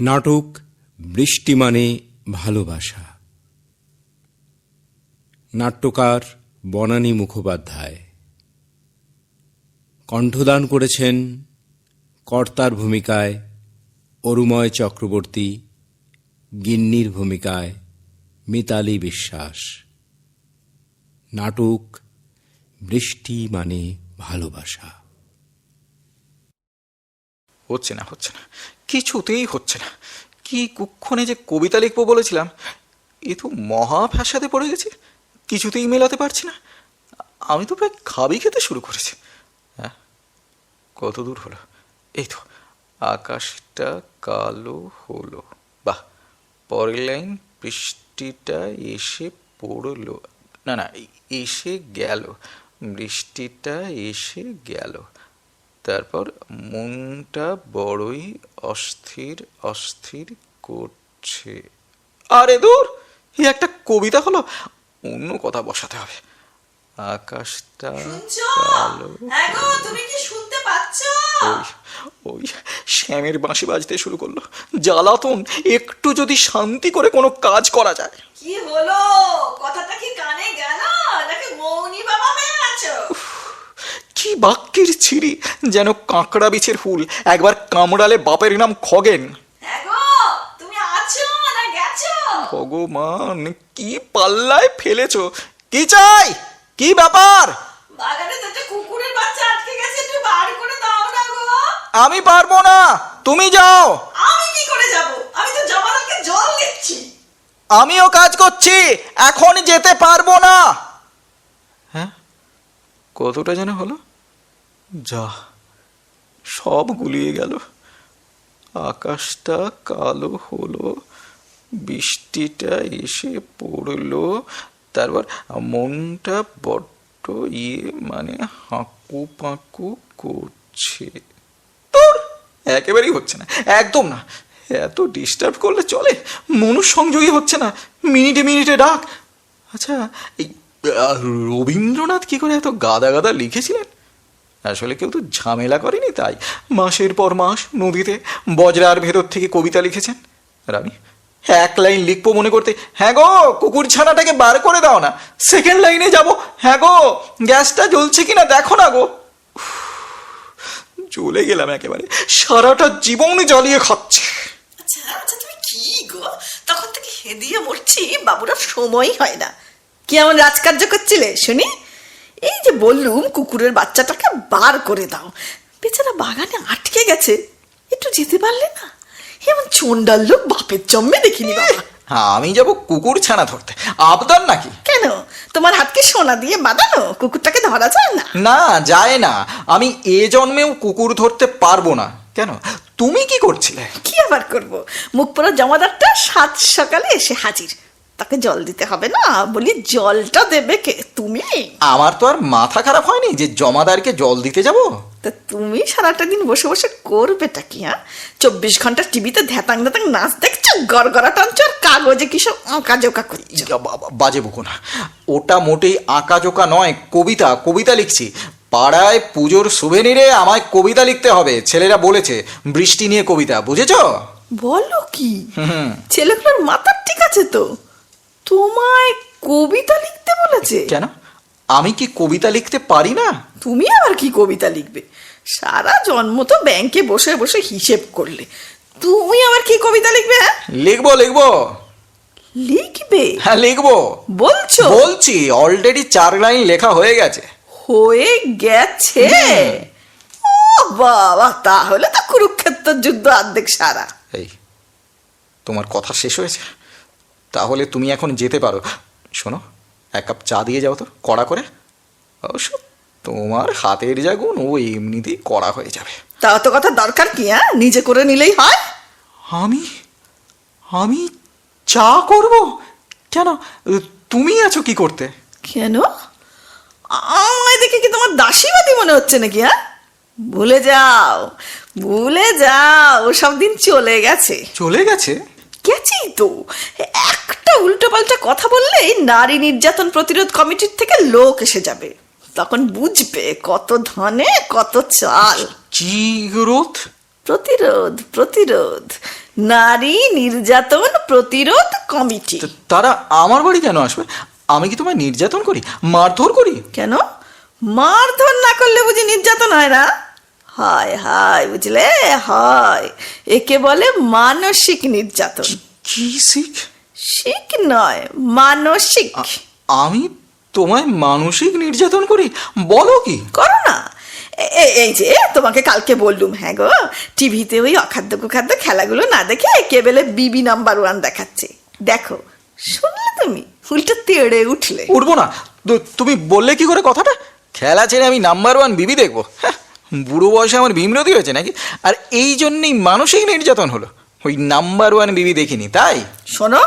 নাটক, বৃষ্টি মানে ভালোবাসা। নাট্যকার বনানী মুখোপাধ্যায়। কণ্ঠদান করেছেন কর্তার ভূমিকায় অরুময় চক্রবর্তী, গিন্নির ভূমিকায় মিতালি বিশ্বাস। নাটক, বৃষ্টি মানে ভালোবাসা। হচ্ছে না হচ্ছে না। কিছুতেই হচ্ছে না। কি কুক্ষণে যে কবিতা লিখব বলেছিলাম, এ তো মহা ফ্যাসাদে পড়ে গেছে, কিছুতেই মেলাতে পারছি না। আমি তো প্রায় খাবি খেতে শুরু করেছি। হ্যাঁ কত দূর হলো? এই তো, আকাশটা কালো হলো। বাহ, পরের লাইন, বৃষ্টিটা এসে পড়ল। না না, এসে গেল। বৃষ্টিটা এসে গেল। তারপর মনটা বড়ই অস্থির অস্থির করছে। আরে দূর! এই একটা কবিতা হলো অন্য কথা বসাতে হবে। আকাশটা কালো হ্যাঁ তুমি কি শুনতে পাচ্ছ? ওই ওই শ্যামের বাঁশি বাজতে শুরু করল। জ্বালাতন একটু যদি শান্তি করে কোনো কাজ করা যায়। কি হলো? কথাটা কি কানে গেল? নাকি মৌনি বাবা হয়ে আছো? কি বাক্যের ছিরি যেন কাঁকড়া বিছের ফুল। একবার কামড়ালে বাপের নাম খগেন। হ্যাঁ গো তুমি আছো না গেছো? ভগবান কি পাল্লায় ফেলেছো। কি চাই? কি ব্যাপার? বাগানে তো একটা কুকুরের বাচ্চা আটকে গেছে একটু বার করে দাও না গো। আমি পারব না তুমি যাও। আমি কি করে যাব? আমি তো জমাদারকে জল দিচ্ছি। আমিও কাজ করছি এখন যেতে পারব না। হ্যাঁ কতটা যেন হলো? যা, সব গুলিয়ে গেল। আকাশটা কালো হলো, বৃষ্টিটা এসে পড়ল, তারপর মনটা বড্ড ইয়ে মানে হাঁকু পাঁকু করছে। তোর একেবারেই হচ্ছে না, একদম না। এত ডিস্টার্ব করলে চলে মনুসংযোগই হচ্ছে না, মিনিটে মিনিটে ডাক। আচ্ছা এই রবীন্দ্রনাথ কি করে এত গাদা গাদা লিখেছিলেন? আসলে কেউ তো ঝামেলা করেনি তাই। মাসের পর মাস নদীতে বজরার ভেতর থেকে কবিতা লিখেছেন। আর এক লাইন লিখব মনে করতে হ্যাঁ গো, কুকুর ছানাটাকে বার করে দাও না। সেকেন্ড লাইনে যাব। হ্যাঁ গো, গ্যাসটা জ্বলছে কিনা দেখো না গো। চলে গেলাম একেবারে। সারাটা জীবন জ্বালিয়ে খাচ্ছে। আচ্ছা আচ্ছা তুমি কি গো? তখন থেকে হেদিয়ে মরছি, বাবুরা সময়ই হয় না। কি এমন রাজকার্য করছিলে, শুনি? এই যে বললুম কুকুরের বাচ্চাটাকে বার করে দাও। বেচারা বাগানে আটকে গেছে। একটু যেতে পারলে না? এমন চন্ডাল লোক বাপের জন্মে দেখিনি বাবা। হ্যাঁ আমি যাব কুকুর ছানা ধরতে। আবদার নাকি? কেন? তোমার হাতকে সোনা দিয়ে বাঁধানো? কুকুরটাকে ধরা যায় না? না যায় না। আমি এ জন্মেও কুকুর ধরতে পারব না। কেন? তুমি কি করছিলে? কি আবার করব? মুখ পড়া জমাদারটা সাত সকালে এসে হাজির। তাকে জল দিতে হবে না? বলি জলটা দেবে কে? তুমি? আমার তো আর মাথা খারাপ হয়নি যে জমাদারকে জল দিতে যাব? তা তুমি সারাটা দিন বসে বসে করবেটা কি হ্যাঁ? চব্বিশ ঘণ্টা টিভিতে ধ্যাতাং ধ্যাতাং নাচ দেখছ? গড়গড়া টানছো আর কাগজে কিসব আঁকা জোকা করছ? বাজে বকো না। ওটা মোটেই আঁকা জোকা নয় কবিতা কবিতা লিখছি। পাড়ায় পুজোর সুভেনিরে আমায় কবিতা লিখতে হবে। ছেলেরা বলেছে বৃষ্টি নিয়ে কবিতা বুঝেছ? বলো কি? ছেলেগুলোর মাথার ঠিক আছে তো? তোমায় কবিতা লিখতে বলেছে? কেন? আমি কি কবিতা লিখতে পারি না? তুমি আবার কি কবিতা লিখবে? সারা জন্ম তো ব্যাংকে বসে বসে হিসেব করলে। তুমি আবার কি কবিতা লিখবে হ্যাঁ? লিখব লিখব। লিখবে? হ্যাঁ লিখব। বলছো? বলছি অলরেডি চার লাইন লেখা হয়ে গেছে। হয়ে গেছে? ও বাবা তাহলে তো কুরুক্ষেত্র যুদ্ধ অর্ধেক সারা। এই তোমার কথা শেষ হয়েছে? তাহলে তুমি এখন যেতে পারো। শোনো এক কাপ চা দিয়ে যাও তো কড়া করে। অবশ্য তোমার হাতের জাগুন ও এমনিতেই কড়া হয়ে যাবে। তা অত কথা দরকার কি হ্যাঁ? নিজে করে নিলেই হয়। আমি? আমি চা করব? কেন? তুমি আছো কি করতে? কেন? আমায় দেখে কি তোমার দাসীবাদী মনে হচ্ছে নাকি হ্যাঁ? ভুলে যাও ভুলে যাও সব দিন চলে গেছে। চলে গেছে? গেছি তো। একটা উল্টো পাল্টা কথা বললেই নারী নির্যাতন প্রতিরোধ কমিটির থেকে লোক এসে যাবে। তখন বুঝবে কত ধনে কত চাল। কি রোধ? প্রতিরোধ প্রতিরোধ। নারী নির্যাতন প্রতিরোধ কমিটি। তারা আমার বাড়ি কেন আসবে? আমি কি তোমায় নির্যাতন করি? মারধর করি? কেন? মারধর না করলে বুঝি নির্যাতন হয় না? হয় হায় বুঝলে? হয়। একে বলে মানসিক নির্যাতন। কি শিখ? শিখ নয় মানসিক। আমি তোমায় মানসিক নির্যাতন করি? বলো কি? করো না। এই যে তোমাকে কালকে বললুম হ্যাঁ গো টিভিতে ওই অখাদ্য কুখাদ্য খেলাগুলো না দেখে কেবলে বিবি নাম্বার ওয়ান দেখাচ্ছে। দেখো শুনলে তুমি? ফুলটা তেড়ে উঠলে। উঠবো না। তুমি বললে কি করে কথাটা? খেলা ছেড়ে আমি নাম্বার ওয়ান বিবি দেখব। হ্যাঁ, বুড়ো বয়সে আমার ভীমরতি হয়েছে নাকি? আর এই জন্যই মানসিক নির্যাতন হলো। ওই নাম্বার ওয়ান বিবি দেখিনি তাই? শোনো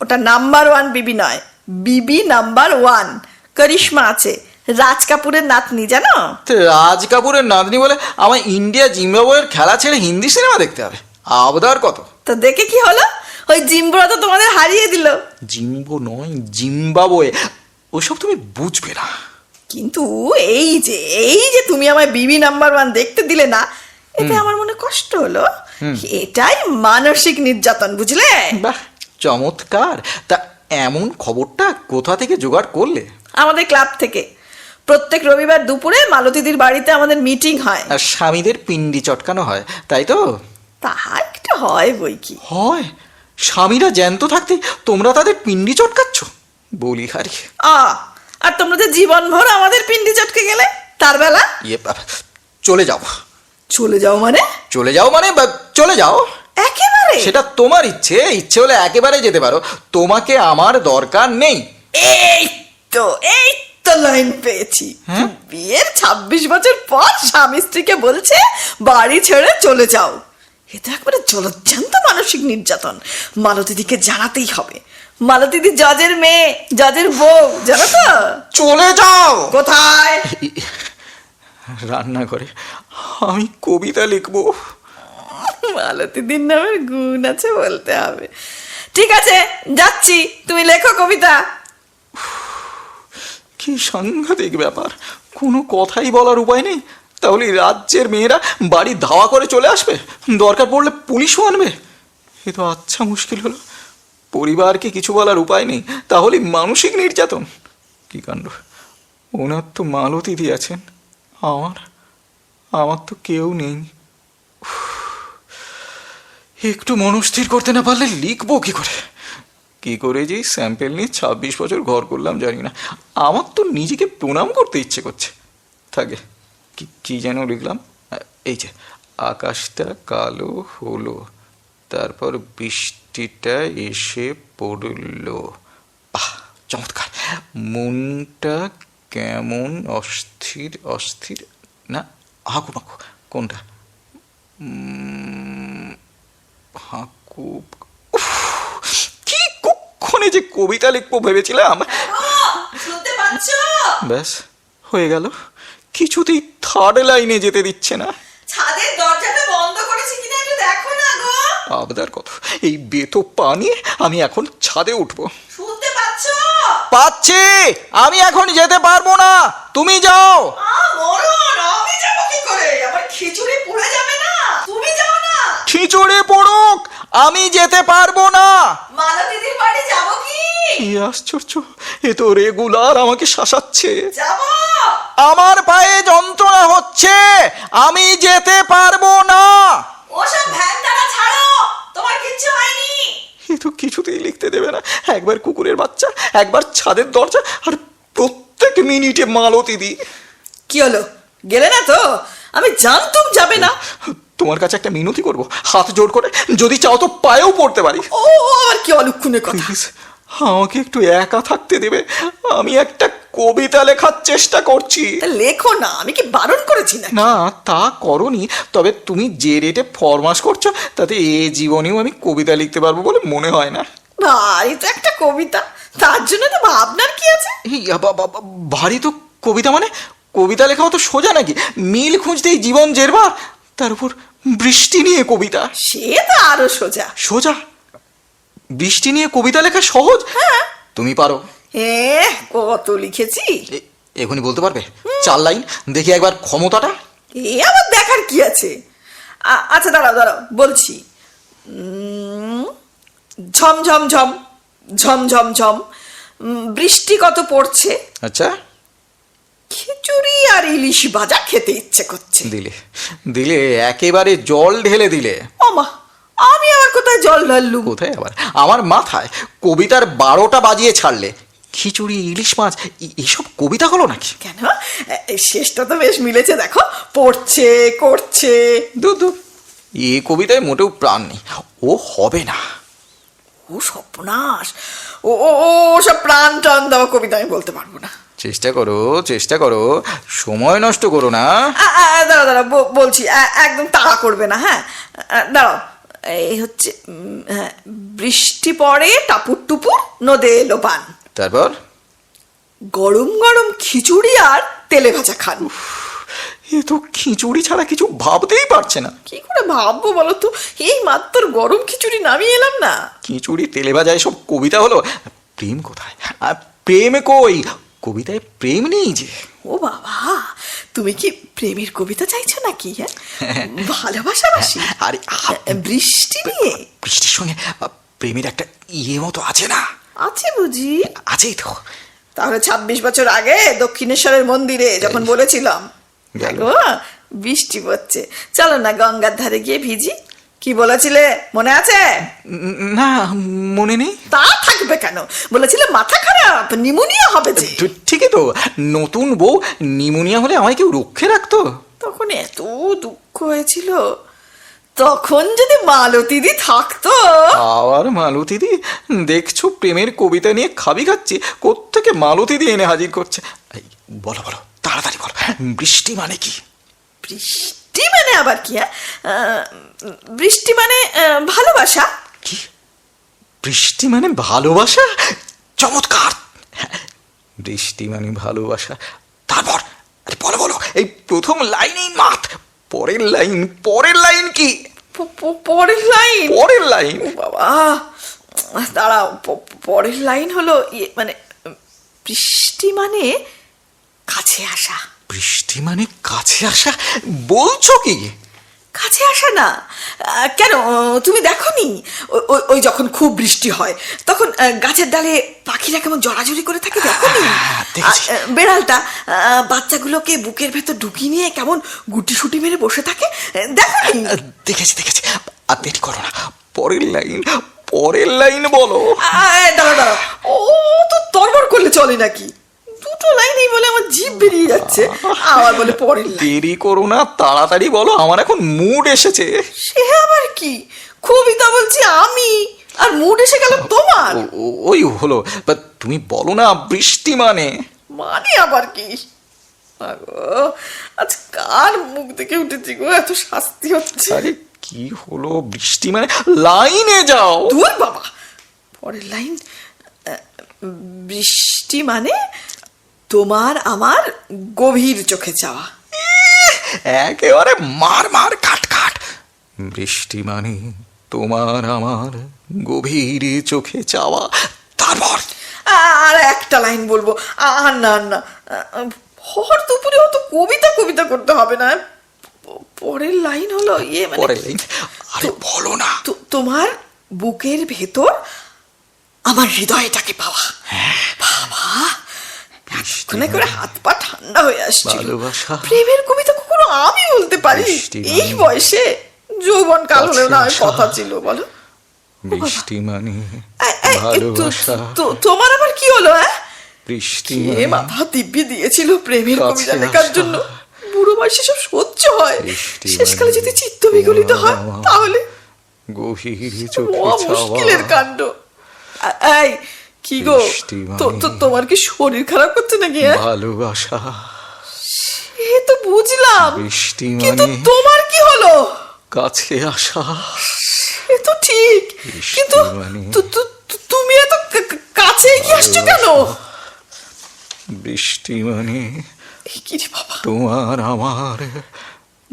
ওটা নাম্বার ওয়ান বিবি নয় বিবি নাম্বার ওয়ান। করিশ্মা আছে রাজ কাপুরের নাতনি জানো? তো রাজ কাপুরের নাতনি বলে আমার ইন্ডিয়া জিম্বাবুয়ের খেলা ছেড়ে হিন্দি সিনেমা দেখতে হবে। আবদার কত? তো দেখে কি হলো? ওই জিম্বুরা তো তোমাদের হারিয়ে দিল। জিম্বো নয় জিম্বাবুয়ে। ওসব তুমি বুঝবে না। কিন্তু এই যে এই যে তুমি আমায় বিবি নাম্বার ওয়ান দেখতে দিলে না এতে আমার মনে কষ্ট হলো। এটাই মানসিক নির্যাতন বুঝলে? বাহ চমৎকার। তা এমন খবরটা কোথা থেকে জোগাড় করলে? আমাদের ক্লাব থেকে। প্রত্যেক রবিবার দুপুরে মালতীদির বাড়িতে আমাদের মিটিং হয়। আর স্বামীদের পিন্ডি চটকানো হয় তাই তো? তাহা একটা হয় বই কি? হয়? স্বামীরা জ্যান্ত থাকতে তোমরা তাদের পিন্ডি চটকাচ্ছ? বলি হারি। আ আর তোমরা যে জীবনভর আমাদের পিন্ডি চটকে গেলে তার বেলা? ইয়ে বাবা, চলে যাও। চলে যাও মানে? চলে যাও মানে বা, চলে যাও। একেবারে? সেটা তোমার ইচ্ছে ইচ্ছে হলে একেবারে যেতে পারো। তোমাকে আমার দরকার নেই। এই তো এই তো লাইন পেয়েছি। হ্যাঁ? বিয়ের ছাব্বিশ বছর পর স্বামী স্ত্রীকে বলছে বাড়ি ছেড়ে চলে যাও। এ তো একবারে জলজ্জান্ত মানসিক নির্যাতন। মালতীদিকে জানাতেই হবে। মালতীদি জজের মেয়ে জজের বউ জানো তো? চলে যাও! কোথায়? রান্না করে আমি কবিতা লিখব। মালতীদির নামের গুণ আছে বলতে হবে। ঠিক আছে যাচ্ছি। তুমি লেখো কবিতা। কি সাংঘাতিক ব্যাপার। কোনো কথাই বলার উপায় নেই। তাহলে রাজ্যের মেয়েরা বাড়ি ধাওয়া করে চলে আসবে? দরকার পড়লে পুলিশও আনবে। এ তো আচ্ছা মুশকিল হলো। পরিবারকে কিছু বলার উপায় নেই, তাহলে মানসিক নির্যাতন। কি কাণ্ড? ওনার তো মালতী আছেন। আমার আমার তো কেউ নেই। একটু মনস্থির করতে না পারলে লিখব কি করে? কি করে যে স্যাম্পেল নিয়ে ছাব্বিশ বছর ঘর করলাম, জানি না। আমার তো নিজেকে প্রণাম করতে ইচ্ছে করছে। থাকে, কি কি যেন লিখলাম। এই যে, আকাশটা কালো হলো, তারপর বৃষ্টিটা এসে পড়ল আহ চমৎকার মনটা কেমন অস্থির অস্থির না হাকু মাকু কোনটা হাকু কি কক্ষণে যে কবিতা লিখব ভেবেছিলাম ব্যাস হয়ে গেল কিছুতেই থার্ড লাইনে যেতে দিচ্ছে না ছাদের দরজাটা বন্ধ করেছি কিনা একটু দেখো না গো আবদার কত? এই বেতো পা নিয়ে আমি এখন ছাদে উঠবো। শুনতে পাচ্ছ? পাচ্ছি! আমি এখন যেতে পারব না। তুমি যাও। আ মরণ আমি যাব কি করে? আমার খিচুড়ি পুড়ে যাবে না। তুমি যাও না। খিচুড়ি পড়ুক আমি যেতে পারব না। মালা দিদির বাড়ি যাব কি? কি আশ্চর্য! এ তো রেগুলার আমাকে শাসাচ্ছে। যাব। আমার পায়ে যন্ত্রণা হচ্ছে। আমি যেতে পারব না ওসব ভ্যান দ্বারা ছাড়ো তোমার কিচ্ছু হয়নি এ তো কিছুতেই লিখতে দেবে না একবার কুকুরের বাচ্চা একবার ছাদের দরজা আর প্রত্যেক মিনিটে মালতি দি কি হলো? গেলে না তো? আমি জানতুম যাবে না। তোমার কাছে একটা মিনতি করব। হাত জোর করে যদি চাও তো পায়েও পড়তে পারি। ও আর কি অলক্ষণের কথা? আমাকে একটু একা থাকতে দেবে। আমি একটা কবিতা লেখার চেষ্টা করছি। লেখো না আমি কি বারণ করেছি না না তা করনি। তবে তুমি যে রেটে ফরমাস করছ তাতে এ জীবনেও আমি কবিতা লিখতে পারব বলে মনে হয় না। ভাই তো একটা কবিতা। তার জন্য তো ভাবনার কি আছে? ভারী তো কবিতা মানে? কবিতা লেখাও তো সোজা নাকি? মিল খুঁজতেই জীবন জেরবার তার উপর বৃষ্টি নিয়ে কবিতা। সে তো আরও সোজা। সোজা? বৃষ্টি নিয়ে কবিতা লেখা সহজ? হ্যাঁ। তুমি পারো। এ কত লিখেছি। এ- এখনই বলতে পারবে? চার লাইন দেখি একবার ক্ষমতাটা। এ আবার দেখার কি আছে? আচ্ছা দাঁড়াও দাঁড়াও বলছি। ঝম ঝম ঝম ঝম বৃষ্টি কত পড়ছে? আচ্ছা। খিচুড়ি আর ইলিশ ভাজা খেতে ইচ্ছে করছে। দিলে দিলে একেবারে জল ঢেলে দিলে। ওমা আমি আবার কোথায় জল ঢাললুম? কোথায় আবার? আমার মাথায় কবিতার বারোটা বাজিয়ে ছাড়লে। খিচুড়ি ইলিশ মাছ এ- এসব কবিতা হলো নাকি? কেন? শেষটা তো বেশ মিলেছে দেখো। পড়ছে করছে। দূর এ কবিতায় মোটেও প্রাণ নেই। ও হবে না। ও সর্বনাশ। ও ও ও সব প্রাণ টান দেওয়া কবিতা আমি বলতে পারব না। চেষ্টা করো চেষ্টা করো। সময় নষ্ট করো না। দাঁড়াও দাঁড়াও বলছি একদম তাড়া করবে না হ্যাঁ? দাঁড়াও এই হচ্ছে হ্যাঁ, বৃষ্টি পড়ে টাপুর টুপুর নদে এলো পান। তারপর? গরম গরম খিচুড়ি আর তেলে ভাজা খান। এ তো খিচুড়ি ছাড়া কিছু ভাবতেই পারছে না। কি করে ভাববো বলো তো? এই মাত্র গরম খিচুড়ি নামিয়ে এলাম না। খিচুড়ি তেলে ভাজা এসব কবিতা হলো? প্রেম কোথায়? আর প্রেম কই? কবিতায় প্রেম নেই যে। ও বাবা তুমি কি প্রেমের কবিতা চাইছো নাকি হ্যাঁ? ভালোবাসাবাসি আরে আ- বৃষ্টি নিয়ে? বৃষ্টির সঙ্গে প্রেমের একটা ইয়ে মতো আছে না? আছে বুঝি। আছেই তো। তাহলে ছাব্বিশ বছর আগে দক্ষিণেশ্বরের মন্দিরে যখন বলেছিলাম গেল। বৃষ্টি পড়ছে। চলো না গঙ্গার ধারে গিয়ে ভিজি। কি বলেছিলে? মনে আছে? না মনে নেই। তা থাকবে কেন? বলেছিলে মাথা খারাপ নিমোনিয়া হবে যে। ঠিকই তো। নতুন বউ নিমোনিয়া হলে আমায় কেউ রক্ষে রাখতো? তখন এত দুঃখ হয়েছিল। তখন যদি মালতীদি থাকতো? আবার মালতীদি? দেখছ প্রেমের কবিতা নিয়ে খাবি খাচ্ছি। কোত্থেকে মালতীদি এনে হাজির করছে? বলো বলো। তাড়াতাড়ি বলো বৃষ্টি মানে কি? বৃষ্টি মানে আবার কি হ্যাঁ? বৃষ্টি মানে ভালোবাসা। কি? বৃষ্টি মানে ভালোবাসা? চমৎকার! বৃষ্টি মানে ভালোবাসা। তারপর আরে বলো বলো এই প্রথম লাইনেই মাত। পরের লাইন পরের লাইন কি? পরের লাইন পরের লাইন বাবা দাঁড়াও পরের লাইন হলো ইয়ে মানে বৃষ্টি মানে কাছে আসা। বৃষ্টি মানে কাছে আসা? বলছো কি? কাছে আসা না। কেন? তুমি দেখো নি ওই যখন খুব বৃষ্টি হয় তখন গাছের ডালে পাখিরা কেমন জড়াজড়ি করে থাকে দেখনি? হ্যাঁ, দেখেছি। বেড়ালটা বাচ্চাগুলোকে বুকের ভেতর ঢুকিয়ে নিয়ে কেমন গুটি সুটি মেরে বসে থাকে দেখনি? আহ, দেখেছি দেখেছি। আর দেরি করো না। পরের লাইন পরের লাইন বলো। আয়, দাঁড়াও দাঁড়াও। ও তো তরবর করলে চলে নাকি? দুটো লাইনেই বলে আমার জিভ বেরিয়ে যাচ্ছে। আবার বলে লাইন দেরি করো না তাড়াতাড়ি বলো আমার এখন মুড এসেছে। সে আবার কি? কবিতা বলছি আমি আর মুড এসে গেল তোমার। ওই হলো তুমি বলো না বৃষ্টি মানে। মানে আবার কি? আজ কার মুখ দেখে উঠেছি গো এত শাস্তি হচ্ছে। আরে কি হলো বৃষ্টি মানে? লাইনে যাও। দূর বাবা পরের লাইন বৃষ্টি মানে তোমার আমার গভীর চোখে চাওয়া। একেবারে মার মার কাট কাট বৃষ্টি মানে তোমার আমার গভীর চোখে চাওয়া। তারপর? আর একটা লাইন বলব। আর না না। হর দুপুরে অত কবিতা কবিতা করতে হবে না। পরের লাইন হলো ইয়ে মানে পরের লাইন? আরে বলো না। তোমার বুকের ভেতর আমার হৃদয়টাকে পাওয়া। হ্যাঁ। বাবা হাত পা ঠান্ডা হয়ে আসছিল। ভালোবাসা। প্রেমের কবিতা কখনো আমি বলতে পারি? এই বয়সে যৌবন কাল হলেও না কাছে কথা ছিল বলো। বৃষ্টি মানে এ- এ- এ, তো- ভালোবাসা। তো- তোমার আবার কি হলো হ্যাঁ? বৃষ্টি মানে। মাথা দিব্যি দিয়েছিল প্রেমের কাছে কবিতা লেখার আসা। জন্য? বুড়ো বয়সে সব সহ্য হয়। বৃষ্টি শেষকালে মানে। যদি চিত্ত বিগলিত হয় তোমার তাহলে গভীর মহা চোখে মুশকিলের কাণ্ড। আ- এই কি গো? বৃষ্টি তো- তো- তোমার কি শরীর খারাপ করছে নাকি হ্যাঁ? ভালোবাসা। এ তো বুঝলাম। বৃষ্টি কিন্তু মানে তোমার কি হলো? কাছে আসা। এ তো ঠিক। কিন্তু মানে- তুমি এত কাছে এগিয়ে আসছো কেন? বৃষ্টি মানে তোমার আমার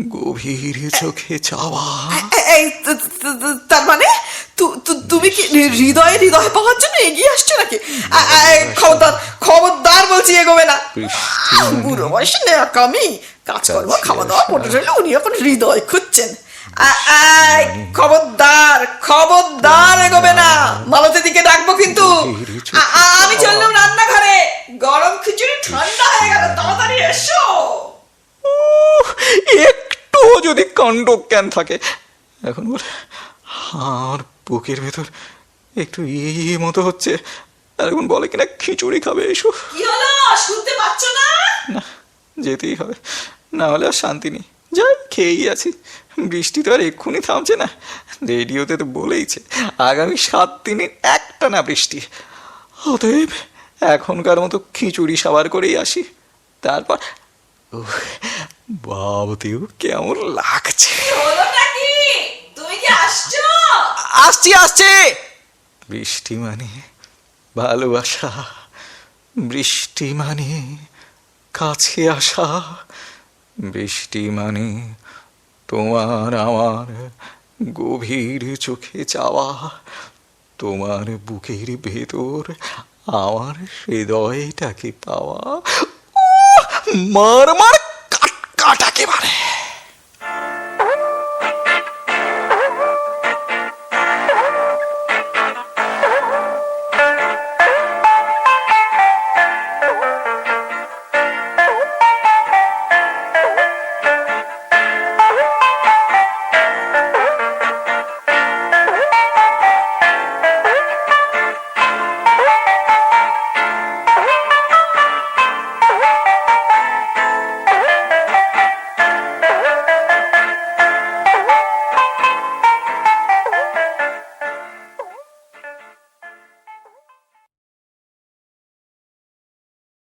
গভীর চোখে চাওয়া। তার মানে? তুমি কি হৃদয়ে হৃদয় পাওয়ার জন্য এগিয়ে আসছো নাকি? খবরদার খবরদার বলছি এগোবে না। বুড়ো বয়সে নেকামি কাজকর্ম খাওয়া দাওয়া। পটে রইলে উনি এখন হৃদয় খুঁজছেন। আ- খবরদার খবরদার এগোবে না। মালতী দিকে ডাকবো কিন্তু। আমি চললাম রান্নাঘরে। গরম খিচুড়ি ঠান্ডা হয়ে গেল তাড়াতাড়ি এসো। উহ, একটু যদি কাণ্ড জ্ঞান থাকে এখন বলে আমার বুকের ভেতর একটু ইয়ে মতো হচ্ছে। আর এখন বলে কিনা খিচুড়ি খাবে এসো। কি হলো? শুনতে পাচ্ছ না? না যেতেই হবে। না হলে আর শান্তি নেই। যাই খেয়েই আছি। বৃষ্টি তো আর এক্ষুনি থামছে না। রেডিওতে তো বলেইছে আগামী সাত দিনে একটা না বৃষ্টি। অতএব এখনকার মতো খিচুড়ি সাবার করেই আসি। তারপর বাবতেও কেমন লাগছে। তুমি কি আসছো? আসছি, আসছে। বৃষ্টি মানে ভালোবাসা, বৃষ্টি মানে কাছে আসা, বৃষ্টি মানে তোমার আমার গভীর চোখে চাওয়া তোমার বুকের ভেতর আমার হৃদয়টাকে পাওয়া। মার মার, কাট কাট একেবারে